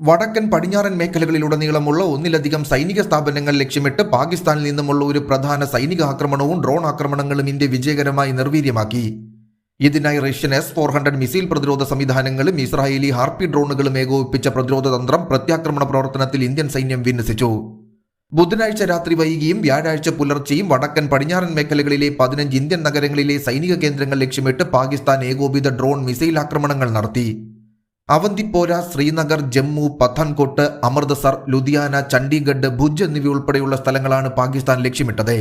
വടക്കൻ പടിഞ്ഞാറൻ മേഖലകളിലുടനീളമുള്ള ഒന്നിലധികം സൈനിക സ്ഥാപനങ്ങൾ ലക്ഷ്യമിട്ട് പാകിസ്ഥാനിൽ നിന്നുമുള്ള ഒരു പ്രധാന സൈനിക ആക്രമണവും ഡ്രോൺ ആക്രമണങ്ങളും ഇന്ത്യ വിജയകരമായി നിർവീര്യമാക്കി. ഇതിനായി Russian S four hundred missile പ്രതിരോധ സംവിധാനങ്ങളും ഇസ്രായേലി ഹാർപ്പി ഡ്രോണുകളും ഏകോപിപ്പിച്ച പ്രതിരോധ തന്ത്രം പ്രത്യാക്രമണ പ്രവർത്തനത്തിൽ ഇന്ത്യൻ സൈന്യം വിന്യസിച്ചു. ബുധനാഴ്ച രാത്രി വൈകിയും വ്യാഴാഴ്ച പുലർച്ചെയും വടക്കൻ പടിഞ്ഞാറൻ മേഖലകളിലെ പതിനഞ്ച് ഇന്ത്യൻ നഗരങ്ങളിലെ സൈനിക കേന്ദ്രങ്ങൾ ലക്ഷ്യമിട്ട് പാകിസ്ഥാൻ ഏകോപിത ഡ്രോൺ മിസൈൽ ആക്രമണങ്ങൾ നടത്തി. അവന്തിപ്പോര ശ്രീനഗർ ജമ്മു പത്താൻകോട്ട് അമൃത്സർ ലുധിയാന ചണ്ഡീഗഡ് ഭുജ് എന്നിവയുൾപ്പെടെയുള്ള സ്ഥലങ്ങളാണ് പാകിസ്ഥാൻ ലക്ഷ്യമിട്ടത്.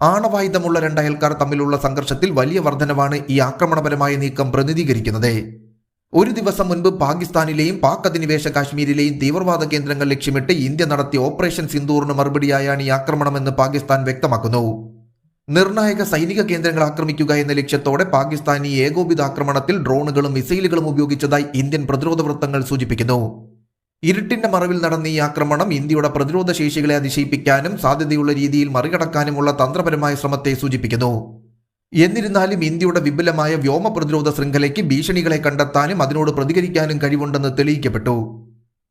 ആണവായുധമുള്ള രണ്ടയൽക്കാർ തമ്മിലുള്ള സംഘർഷത്തിൽ വലിയ വർധനവാണ് ഈ ആക്രമണപരമായ നീക്കം പ്രതിനിധീകരിക്കുന്നത്. ഒരു ദിവസം മുൻപ് പാകിസ്ഥാനിലെയും പാക് അധിനിവേശ കാശ്മീരിലെയും തീവ്രവാദ കേന്ദ്രങ്ങൾ ലക്ഷ്യമിട്ട് ഇന്ത്യ നടത്തിയ ഓപ്പറേഷൻ സിന്ദൂറിന് മറുപടിയായാണ് ഈ ആക്രമണമെന്ന് പാകിസ്ഥാൻ വ്യക്തമാക്കുന്നു. നിർണായക സൈനിക കേന്ദ്രങ്ങൾ ആക്രമിക്കുക എന്ന ലക്ഷ്യത്തോടെ പാകിസ്ഥാനി ഏകോപിത ആക്രമണത്തിൽ ഡ്രോണുകളും മിസൈലുകളും ഉപയോഗിച്ചതായി ഇന്ത്യൻ പ്രതിരോധ വൃത്തങ്ങൾ സൂചിപ്പിക്കുന്നു. ഇരുട്ടിന്റെ മറവിൽ നടന്ന ഈ ആക്രമണം ഇന്ത്യയുടെ പ്രതിരോധ ശേഷികളെ അതിശയിപ്പിക്കാനും സാധ്യതയുള്ള രീതിയിൽ മറികടക്കാനുമുള്ള തന്ത്രപരമായ ശ്രമത്തെ സൂചിപ്പിക്കുന്നു. എന്നിരുന്നാലും ഇന്ത്യയുടെ വിപുലമായ വ്യോമ പ്രതിരോധ ശൃംഖലയ്ക്ക് ഭീഷണികളെ കണ്ടെത്താനും അതിനോട് പ്രതികരിക്കാനും കഴിവുണ്ടെന്ന് തെളിയിക്കപ്പെട്ടു.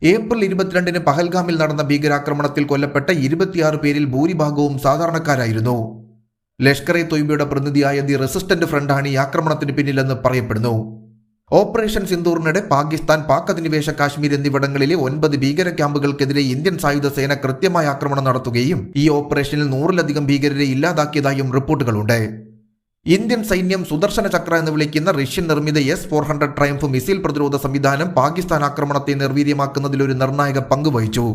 ഏപ്രിൽ ഇരുപത്തിരണ്ടിന് പഹൽഗാമിൽ നടന്ന ഭീകരാക്രമണത്തിൽ കൊല്ലപ്പെട്ട ഇരുപത്തിയാറ് പേരിൽ ഭൂരിഭാഗവും സാധാരണക്കാരായിരുന്നു. ലഷ്കർ ഇ തൊയ്ബയുടെ പ്രതിനിധിയായ ദി റെസിസ്റ്റന്റ് ഫ്രണ്ടാണ് ഈ ആക്രമണത്തിന് പിന്നിലെന്ന് പറയപ്പെടുന്നു. ഓപ്പറേഷൻ സിന്ദൂറിനിടെ പാകിസ്ഥാൻ പാക് അധിനിവേശ കാശ്മീർ എന്നിവിടങ്ങളിലെ ഒൻപത് ഭീകര ക്യാമ്പുകൾക്കെതിരെ ഇന്ത്യൻ സായുധ സേന കൃത്യമായ ആക്രമണം നടത്തുകയും ഈ ഓപ്പറേഷനിൽ നൂറിലധികം ഭീകരരെ ഇല്ലാതാക്കിയതായും റിപ്പോർട്ടുകളുണ്ട്. ഇന്ത്യൻ സൈന്യം സുദർശന ചക്ര എന്ന് വിളിക്കുന്ന റഷ്യൻ നിർമ്മിത S four hundred triumph missile പ്രതിരോധ സംവിധാനം പാകിസ്ഥാൻ ആക്രമണത്തെ നിർവീര്യമാക്കുന്നതിൽ ഒരു നിർണായക പങ്ക് വഹിച്ചു.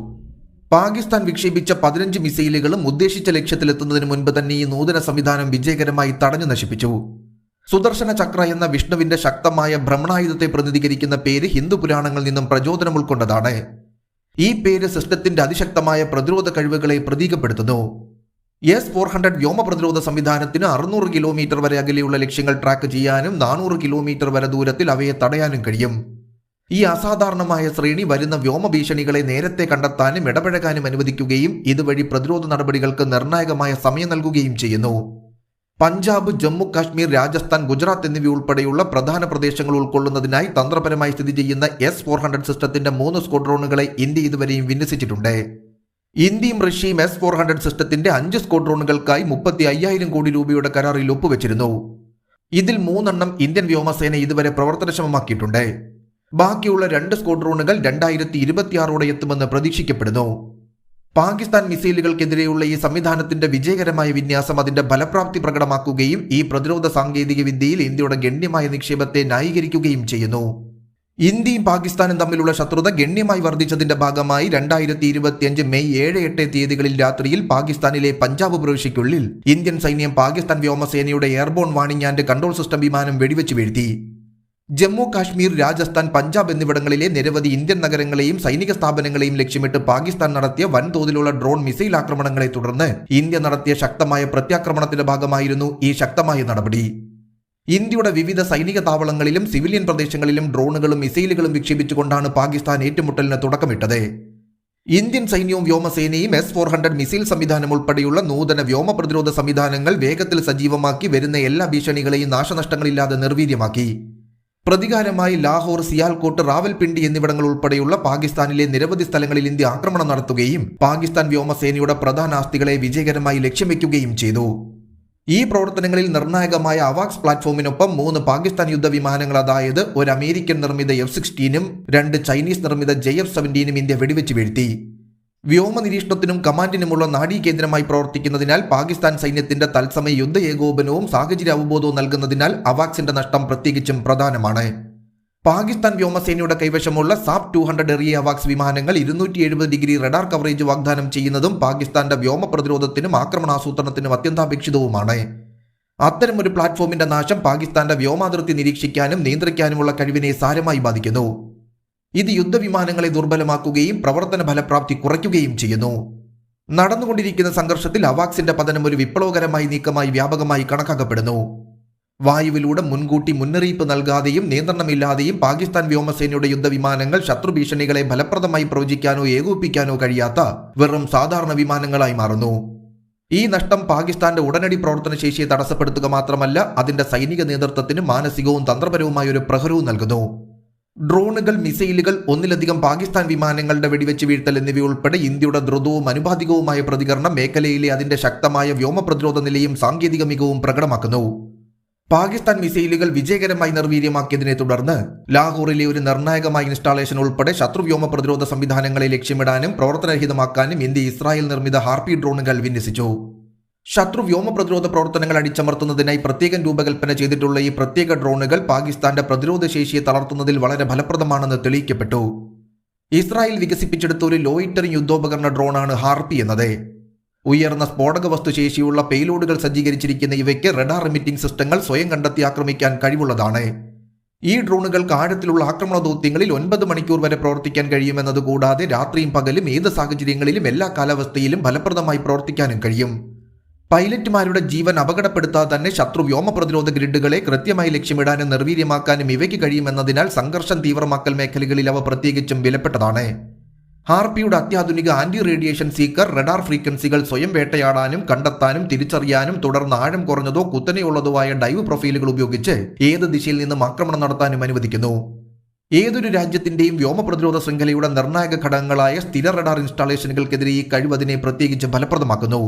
പാകിസ്ഥാൻ വിക്ഷേപിച്ച പതിനഞ്ച് മിസൈലുകളും ഉദ്ദേശിച്ച ലക്ഷ്യത്തിലെത്തുന്നതിന് മുൻപ് തന്നെ ഈ നൂതന സംവിധാനം വിജയകരമായി തടഞ്ഞു നശിപ്പിച്ചു. സുദർശന ചക്ര എന്ന വിഷ്ണുവിന്റെ ശക്തമായ ഭ്രമണായുധത്തെ പ്രതിനിധീകരിക്കുന്ന പേര് ഹിന്ദു പുരാണങ്ങളിൽ നിന്നും പ്രചോദനം ഉൾക്കൊണ്ടതാണ്. ഈ പേര് സിസ്റ്റത്തിന്റെ അതിശക്തമായ പ്രതിരോധ കഴിവുകളെ പ്രതീകപ്പെടുത്തുന്നു. എസ് ഫോർ ഹൺഡ്രഡ് വ്യോമ പ്രതിരോധ സംവിധാനത്തിന് അറുന്നൂറ് കിലോമീറ്റർ വരെ അകലെയുള്ള ലക്ഷ്യങ്ങൾ ട്രാക്ക് ചെയ്യാനും നാനൂറ് കിലോമീറ്റർ വരെ ദൂരത്തിൽ അവയെ തടയാനും കഴിയും. ഈ അസാധാരണമായ ശ്രേണി വരുന്ന വ്യോമ ഭീഷണികളെ നേരത്തെ കണ്ടെത്താനും ഇടപഴകാനും അനുവദിക്കുകയും ഇതുവഴി പ്രതിരോധ നടപടികൾക്ക് നിർണായകമായ സമയം നൽകുകയും ചെയ്യുന്നു. പഞ്ചാബ് ജമ്മു കാശ്മീർ രാജസ്ഥാൻ ഗുജറാത്ത് എന്നിവയുൾപ്പെടെയുള്ള പ്രധാന പ്രദേശങ്ങൾ ഉൾക്കൊള്ളുന്നതിനായി തന്ത്രപരമായി സ്ഥിതി ചെയ്യുന്ന എസ് ഫോർ ഹൺഡ്രഡ് സിസ്റ്റത്തിന്റെ മൂന്ന് സ്ക്വാഡ്രോണുകളെ ഇന്ത്യ ഇതുവരെയും വിന്യസിച്ചിട്ടുണ്ട്. ഇന്ത്യയും റഷ്യയും എസ് ഫോർ ഹൺഡ്രഡ് സിസ്റ്റത്തിന്റെ അഞ്ച് സ്ക്വാഡ്രോണുകൾക്കായി മുപ്പത്തി അയ്യായിരം കോടി രൂപയുടെ കരാറിൽ ഒപ്പുവെച്ചിരുന്നു. ഇതിൽ മൂന്നെണ്ണം ഇന്ത്യൻ വ്യോമസേന ഇതുവരെ പ്രവർത്തനക്ഷമമാക്കിയിട്ടുണ്ട്. ബാക്കിയുള്ള രണ്ട് സ്കോഡ് സ്ക്വാഡ്രോണുകൾ രണ്ടായിരത്തി ഇരുപത്തിയാറോടെ എത്തുമെന്ന് പ്രതീക്ഷിക്കപ്പെടുന്നു. പാകിസ്ഥാൻ മിസൈലുകൾക്കെതിരെയുള്ള ഈ സംവിധാനത്തിന്റെ വിജയകരമായ വിന്യാസം അതിന്റെ ഫലപ്രാപ്തി പ്രകടമാക്കുകയും ഈ പ്രതിരോധ സാങ്കേതിക വിദ്യയിൽ ഇന്ത്യയുടെ ഗണ്യമായ നിക്ഷേപത്തെ ന്യായീകരിക്കുകയും ചെയ്യുന്നു. ഇന്ത്യയും പാകിസ്ഥാനും തമ്മിലുള്ള ശത്രുത ഗണ്യമായി വർദ്ധിച്ചതിന്റെ ഭാഗമായി രണ്ടായിരത്തി ഇരുപത്തിയഞ്ച് മെയ് ഏഴ് എട്ട് തീയതികളിൽ രാത്രിയിൽ പാകിസ്ഥാനിലെ പഞ്ചാബ് പ്രവിശ്യയ്ക്കുള്ളിൽ ഇന്ത്യൻ സൈന്യം പാകിസ്ഥാൻ വ്യോമസേനയുടെ airborne warning and control system വിമാനം വെടിവെച്ച് വീഴ്ത്തി. ജമ്മു കാശ്മീർ രാജസ്ഥാൻ പഞ്ചാബ് എന്നിവിടങ്ങളിലെ നിരവധി ഇന്ത്യൻ നഗരങ്ങളെയും സൈനിക സ്ഥാപനങ്ങളെയും ലക്ഷ്യമിട്ട് പാകിസ്ഥാൻ നടത്തിയ വൻതോതിലുള്ള ഡ്രോൺ മിസൈൽ ആക്രമണങ്ങളെ തുടർന്ന് ഇന്ത്യ നടത്തിയ ശക്തമായ പ്രത്യാക്രമണത്തിന്റെ ഭാഗമായിരുന്നു ഈ ശക്തമായ നടപടി. ഇന്ത്യയുടെ വിവിധ സൈനിക താവളങ്ങളിലും സിവിലിയൻ പ്രദേശങ്ങളിലും ഡ്രോണുകളും മിസൈലുകളും വിക്ഷേപിച്ചുകൊണ്ടാണ് പാകിസ്ഥാൻ ഏറ്റുമുട്ടലിന് തുടക്കമിട്ടത്. ഇന്ത്യൻ സൈന്യവും വ്യോമസേനയും എസ് ഫോർ ഹൺഡ്രഡ് മിസൈൽ സംവിധാനം ഉൾപ്പെടെയുള്ള നൂതന വ്യോമ പ്രതിരോധ സംവിധാനങ്ങൾ വേഗത്തിൽ സജീവമാക്കി വരുന്ന എല്ലാ ഭീഷണികളെയും നാശനഷ്ടങ്ങളില്ലാതെ നിർവീര്യമാക്കി. പ്രതികാരമായി ലാഹോർ സിയാൽകോട്ട് റാവൽപിണ്ടി എന്നിവിടങ്ങൾ ഉൾപ്പെടെയുള്ള പാകിസ്ഥാനിലെ നിരവധി സ്ഥലങ്ങളിൽ ഇന്ത്യ ആക്രമണം നടത്തുകയും പാകിസ്ഥാൻ വ്യോമസേനയുടെ പ്രധാന ആസ്തികളെ വിജയകരമായി ലക്ഷ്യം വെക്കുകയും ചെയ്തു. ഈ പ്രവർത്തനങ്ങളിൽ നിർണായകമായ അവാക്സ് പ്ലാറ്റ്ഫോമിനൊപ്പം മൂന്ന് പാകിസ്ഥാൻ യുദ്ധവിമാനങ്ങൾ അതായത് ഒരു അമേരിക്കൻ നിർമ്മിത എഫ് സിക്സ്റ്റീനും രണ്ട് ചൈനീസ് നിർമ്മിത ജെ എഫ് സെവന്റീനും ഇന്ത്യ വെടിവെച്ച് വീഴ്ത്തി. വ്യോമ നിരീക്ഷണത്തിനും കമാൻഡിനുമുള്ള നാഡീകേന്ദ്രമായി പ്രവർത്തിക്കുന്നതിനാൽ പാകിസ്ഥാൻ സൈന്യത്തിന്റെ തത്സമയ യുദ്ധ ഏകോപനവും സാഹചര്യ അവബോധവും നൽകുന്നതിനാൽ അവാക്സിന്റെ നഷ്ടം പ്രത്യേകിച്ചും പ്രധാനമാണ്. പാകിസ്ഥാൻ വ്യോമസേനയുടെ കൈവശമുള്ള സാപ് ടു ഹൺഡ്രഡ് എറിയ അവാക്സ് വിമാനങ്ങൾ ഇരുന്നൂറ്റി എഴുപത് ഡിഗ്രി റഡാർ കവറേജ് വാഗ്ദാനം ചെയ്യുന്നതും പാകിസ്ഥാന്റെ വ്യോമ പ്രതിരോധത്തിനും ആക്രമണാസൂത്രണത്തിനും അത്യന്താപേക്ഷിതവുമാണ്. അത്തരമൊരു പ്ലാറ്റ്ഫോമിന്റെ നാശം പാകിസ്ഥാന്റെ വ്യോമാതിർത്തി നിരീക്ഷിക്കാനും നിയന്ത്രിക്കാനുമുള്ള കഴിവിനെ സാരമായി ബാധിക്കുന്നു. ഇത് യുദ്ധവിമാനങ്ങളെ ദുർബലമാക്കുകയും പ്രവർത്തന ഫലപ്രാപ്തി കുറയ്ക്കുകയും ചെയ്യുന്നു. നടന്നുകൊണ്ടിരിക്കുന്ന സംഘർഷത്തിൽ അവാക്സിന്റെ പതനം ഒരു വിപ്ലവകരമായി നീക്കമായി വ്യാപകമായി കണക്കാക്കപ്പെടുന്നു. വായുവിലൂടെ മുൻകൂട്ടി മുന്നറിയിപ്പ് നൽകാതെയും നിയന്ത്രണമില്ലാതെയും പാകിസ്ഥാൻ വ്യോമസേനയുടെ യുദ്ധവിമാനങ്ങൾ ശത്രുഭീഷണികളെ ഫലപ്രദമായി പ്രവചിക്കാനോ ഏകോപിപ്പിക്കാനോ കഴിയാത്ത വെറും സാധാരണ വിമാനങ്ങളായി മാറുന്നു. ഈ നഷ്ടം പാകിസ്ഥാന്റെ ഉടനടി പ്രവർത്തനശേഷിയെ തടസ്സപ്പെടുത്തുക മാത്രമല്ല അതിന്റെ സൈനിക നേതൃത്വത്തിന് മാനസികവും തന്ത്രപരവുമായ ഒരു പ്രഹരവും നൽകുന്നു. ഡ്രോണുകൾ മിസൈലുകൾ ഒന്നിലധികം പാകിസ്ഥാൻ വിമാനങ്ങളുടെ വെടിവെച്ച് വീഴ്ത്തൽ എന്നിവയുൾപ്പെടെ ഇന്ത്യയുടെ ദ്രുതവും അനുപാതികവുമായ പ്രതികരണം മേഖലയിലെ അതിന്റെ ശക്തമായ വ്യോമ പ്രതിരോധ നിലയും സാങ്കേതിക മികവും പ്രകടമാക്കുന്നു. പാകിസ്ഥാൻ മിസൈലുകൾ വിജയകരമായി നിർവീര്യമാക്കിയതിനെ തുടർന്ന് ലാഹോറിലെ ഒരു നിർണായകമായ ഇൻസ്റ്റാളേഷൻ ഉൾപ്പെടെ ശത്രുവ്യോമ പ്രതിരോധ സംവിധാനങ്ങളെ ലക്ഷ്യമിടാനും പ്രവർത്തനരഹിതമാക്കാനും ഇന്ത്യ ഇസ്രായേൽ നിർമ്മിത ഹാർപ്പി ഡ്രോണുകൾ വിന്യസിച്ചു. ശത്രു വ്യോമ പ്രതിരോധ പ്രവർത്തനങ്ങൾ അടിച്ചമർത്തുന്നതിനായി പ്രത്യേകം രൂപകൽപ്പന ചെയ്തിട്ടുള്ള ഈ പ്രത്യേക ഡ്രോണുകൾ പാകിസ്ഥാന്റെ പ്രതിരോധ ശേഷിയെ തളർത്തുന്നതിൽ വളരെ ഫലപ്രദമാണെന്ന് തെളിയിക്കപ്പെട്ടു. ഇസ്രായേൽ വികസിപ്പിച്ചെടുത്ത ഒരു ലോയിറ്ററിംഗ് യുദ്ധോപകരണ ഡ്രോണാണ് ഹാർപ്പി എന്നത്. ഉയർന്ന സ്ഫോടക വസ്തു ശേഷിയുള്ള പേലോഡുകൾ സജ്ജീകരിച്ചിരിക്കുന്ന ഇവയ്ക്ക് റഡാർ എമിറ്റിംഗ് സിസ്റ്റങ്ങൾ സ്വയം കണ്ടെത്തി ആക്രമിക്കാൻ കഴിവുള്ളതാണ്. ഈ ഡ്രോണുകൾ ആഴത്തിലുള്ള ആക്രമണ ദൗത്യങ്ങളിൽ ഒൻപത് മണിക്കൂർ വരെ പ്രവർത്തിക്കാൻ കഴിയുമെന്നത് കൂടാതെ രാത്രിയും പകലും ഏത് സാഹചര്യങ്ങളിലും എല്ലാ കാലാവസ്ഥയിലും ഫലപ്രദമായി പ്രവർത്തിക്കാനും കഴിയും. പൈലറ്റുമാരുടെ ജീവൻ അപകടപ്പെടുത്താതെ തന്നെ ശത്രു വ്യോമ പ്രതിരോധ ഗ്രിഡുകളെ കൃത്യമായി ലക്ഷ്യമിടാനും നിർവീര്യമാക്കാനും ഇവയ്ക്ക് കഴിയുമെന്നതിനാൽ സംഘർഷം തീവ്രമാക്കൽ മേഖലകളിൽ അവ പ്രത്യേകിച്ചും വിലപ്പെട്ടതാണ്. ഹാർപിയുടെ അത്യാധുനിക ആന്റി റേഡിയേഷൻ സീക്കർ റഡാർ ഫ്രീക്വൻസികൾ സ്വയം വേട്ടയാടാനും കണ്ടെത്താനും തിരിച്ചറിയാനും തുടർന്ന് ആഴം കുറഞ്ഞതോ കുത്തനെയുള്ളതോ ആയ ഡൈവ് പ്രൊഫൈലുകൾ ഉപയോഗിച്ച് ഏത് ദിശയിൽ നിന്നും ആക്രമണം നടത്താനും അനുവദിക്കുന്നു. ഏതൊരു രാജ്യത്തിന്റെയും വ്യോമ പ്രതിരോധ ശൃംഖലയുടെ നിർണായക ഘടകങ്ങളായ സ്ഥിര റഡാർ ഇൻസ്റ്റാളേഷനുകൾക്കെതിരെ ഈ കഴിവ് അതിനെ പ്രത്യേകിച്ച് ഫലപ്രദമാക്കുന്നു.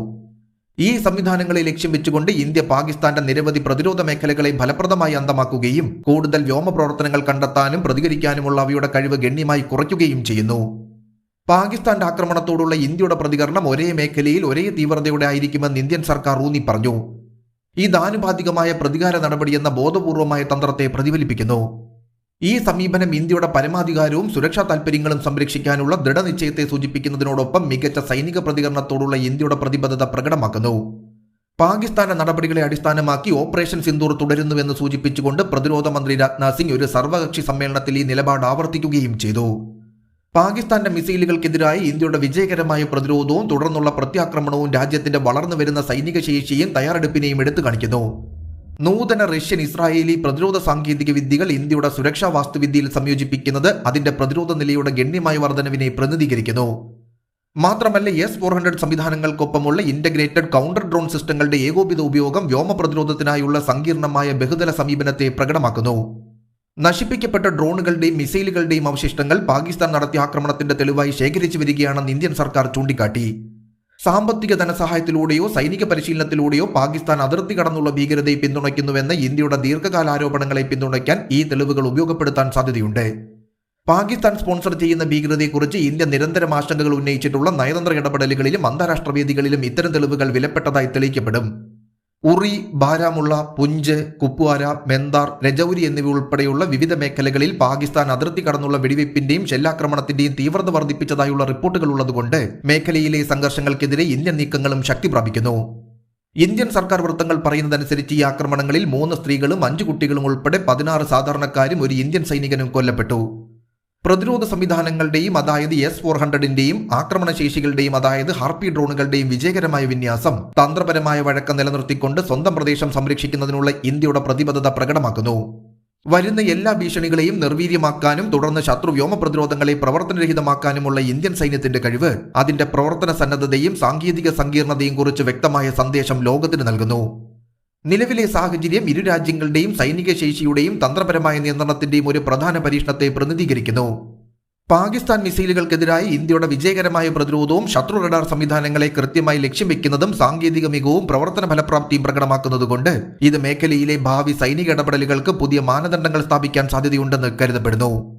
ഈ സംവിധാനങ്ങളെ ലക്ഷ്യം വെച്ചുകൊണ്ട് ഇന്ത്യ പാകിസ്ഥാന്റെ നിരവധി പ്രതിരോധ മേഖലകളെ ഫലപ്രദമായി അന്തമാക്കുകയും കൂടുതൽ വ്യോമ പ്രവർത്തനങ്ങൾ കണ്ടെത്താനും പ്രതികരിക്കാനുമുള്ള അവയുടെ കഴിവ് ഗണ്യമായി കുറയ്ക്കുകയും ചെയ്യുന്നു. പാകിസ്ഥാന്റെ ആക്രമണത്തോടുള്ള ഇന്ത്യയുടെ പ്രതികരണം ഒരേ മേഖലയിൽ ഒരേ തീവ്രതയോടെ ആയിരിക്കുമെന്ന് ഇന്ത്യൻ സർക്കാർ ഊന്നി പറഞ്ഞു. ഈ ആനുപാതികമായ പ്രതികാര നടപടിയെന്ന ബോധപൂർവമായ തന്ത്രത്തെ പ്രതിഫലിപ്പിക്കുന്നു. ഈ സമീപനം ഇന്ത്യയുടെ പരമാധികാരവും സുരക്ഷാ താൽപര്യങ്ങളും സംരക്ഷിക്കാനുള്ള ദൃഢനിശ്ചയത്തെ സൂചിപ്പിക്കുന്നതിനോടൊപ്പം മികച്ച സൈനിക പ്രതികരണത്തോടുള്ള ഇന്ത്യയുടെ പ്രതിബദ്ധത പ്രകടമാക്കുന്നു. പാകിസ്ഥാന്റെ നടപടികളെ അടിസ്ഥാനമാക്കി ഓപ്പറേഷൻ സിന്ദൂർ തുടരുന്നുവെന്ന് സൂചിപ്പിച്ചുകൊണ്ട് പ്രതിരോധ മന്ത്രി രാജ്നാഥ് സിംഗ് ഒരു സർവകക്ഷി സമ്മേളനത്തിൽ ഈ നിലപാട് ആവർത്തിക്കുകയും ചെയ്തു. പാകിസ്ഥാന്റെ മിസൈലുകൾക്കെതിരായി ഇന്ത്യയുടെ വിജയകരമായ പ്രതിരോധവും തുടർന്നുള്ള പ്രത്യാക്രമണവും രാജ്യത്തിന്റെ വളർന്നു വരുന്ന സൈനിക ശേഷിയും തയ്യാറെടുപ്പിനെയും എടുത്തു കാണിക്കുന്നു. നൂതന റഷ്യൻ ഇസ്രായേലി പ്രതിരോധ സാങ്കേതിക വിദ്യകൾ ഇന്ത്യയുടെ സുരക്ഷാ വാസ്തുവിദ്യയിൽ സംയോജിപ്പിക്കുന്നത് അതിന്റെ പ്രതിരോധ നിലയുടെ ഗണ്യമായ വർധനവിനെ പ്രതിനിധീകരിക്കുന്നു. മാത്രമല്ല എസ് ഫോർ ഹൺഡ്രഡ് സംവിധാനങ്ങൾക്കൊപ്പമുള്ള ഇന്റഗ്രേറ്റഡ് കൗണ്ടർ ഡ്രോൺ സിസ്റ്റങ്ങളുടെ ഏകോപിത ഉപയോഗം വ്യോമ പ്രതിരോധത്തിനായുള്ള സങ്കീർണമായ ബഹുതല സമീപനത്തെ പ്രകടമാക്കുന്നു. നശിപ്പിക്കപ്പെട്ട ഡ്രോണുകളുടെയും മിസൈലുകളുടെയും അവശിഷ്ടങ്ങൾ പാകിസ്ഥാൻ നടത്തിയ ആക്രമണത്തിന്റെ തെളിവായി ശേഖരിച്ചു വരികയാണെന്ന് ഇന്ത്യൻ സർക്കാർ ചൂണ്ടിക്കാട്ടി. സാമ്പത്തിക ധനസഹായത്തിലൂടെയോ സൈനിക പരിശീലനത്തിലൂടെയോ പാകിസ്ഥാൻ അതിർത്തി കടന്നുള്ള ഭീകരതയെ പിന്തുണയ്ക്കുന്നുവെന്ന ഇന്ത്യയുടെ ദീർഘകാല ആരോപണങ്ങളെ പിന്തുണയ്ക്കാൻ ഈ തെളിവുകൾ ഉപയോഗപ്പെടുത്താൻ സാധ്യതയുണ്ട്. പാകിസ്ഥാൻ സ്പോൺസർ ചെയ്യുന്ന ഭീകരതയെക്കുറിച്ച് ഇന്ത്യ നിരന്തരം ആശങ്കകൾ ഉന്നയിച്ചിട്ടുള്ള നയതന്ത്ര ഇടപെടലുകളിലും അന്താരാഷ്ട്ര വേദികളിലും ഇത്തരം തെളിവുകൾ വിലപ്പെട്ടതായി തെളിയിക്കപ്പെടും. ഉറി ബാരാമുള്ള പുഞ്ച് കുപ്വാര മെന്താർ രജൌരി എന്നിവ ഉൾപ്പെടെയുള്ള വിവിധ മേഖലകളിൽ പാകിസ്ഥാൻ അതിർത്തി കടന്നുള്ള വെടിവയ്പ്പിന്റെയും ഷെല്ലാക്രമണത്തിന്റെയും തീവ്രത വർദ്ധിപ്പിച്ചതായുള്ള റിപ്പോർട്ടുകൾ ഉള്ളതുകൊണ്ട് മേഖലയിലെ സംഘർഷങ്ങൾക്കെതിരെ ഇന്ത്യൻ നീക്കങ്ങളും ശക്തി പ്രാപിക്കുന്നു. ഇന്ത്യൻ സർക്കാർ വൃത്തങ്ങൾ പറയുന്നതനുസരിച്ച് ഈ ആക്രമണങ്ങളിൽ മൂന്ന് സ്ത്രീകളും അഞ്ചു കുട്ടികളും ഉൾപ്പെടെ പതിനാറ് സാധാരണക്കാരും ഒരു ഇന്ത്യൻ സൈനികനും കൊല്ലപ്പെട്ടു. പ്രതിരോധ സംവിധാനങ്ങളുടെയും അതായത് എസ് ഫോർ ഹൺഡ്രഡിന്റെയും ആക്രമണശേഷികളുടെയും അതായത് ഹാർപ്പി ഡ്രോണുകളുടെയും വിജയകരമായ വിന്യാസം തന്ത്രപരമായ വഴക്കം നിലനിർത്തിക്കൊണ്ട് സ്വന്തം പ്രദേശം സംരക്ഷിക്കുന്നതിനുള്ള ഇന്ത്യയുടെ പ്രതിബദ്ധത പ്രകടമാക്കുന്നു. വരുന്ന എല്ലാ ഭീഷണികളെയും നിർവീര്യമാക്കാനും തുടർന്ന് ശത്രു വ്യോമ പ്രതിരോധങ്ങളെ പ്രവർത്തനരഹിതമാക്കാനുമുള്ള ഇന്ത്യൻ സൈന്യത്തിന്റെ കഴിവ് അതിന്റെ പ്രവർത്തന സന്നദ്ധതയും സാങ്കേതിക സങ്കീർണതയും കുറിച്ച് വ്യക്തമായ സന്ദേശം ലോകത്തിന് നൽകുന്നു. നിലവിലെ സാഹചര്യം ഇരു രാജ്യങ്ങളുടെയും സൈനിക ശേഷിയുടെയും തന്ത്രപരമായ നിയന്ത്രണത്തിന്റെയും ഒരു പ്രധാന പരീക്ഷണത്തെ പ്രതിനിധീകരിക്കുന്നു. പാകിസ്ഥാൻ മിസൈലുകൾക്കെതിരായി ഇന്ത്യയുടെ വിജയകരമായ പ്രതിരോധവും ശത്രു റഡാർ സംവിധാനങ്ങളെ കൃത്യമായി ലക്ഷ്യം വെക്കുന്നതും സാങ്കേതിക മികവും പ്രവർത്തന ഫലപ്രാപ്തിയും പ്രകടമാക്കുന്നതുകൊണ്ട് ഇത് മേഖലയിലെ ഭാവി സൈനിക ഇടപെടലുകൾക്ക് പുതിയ മാനദണ്ഡങ്ങൾ സ്ഥാപിക്കാൻ സാധ്യതയുണ്ടെന്ന് കരുതപ്പെടുന്നു.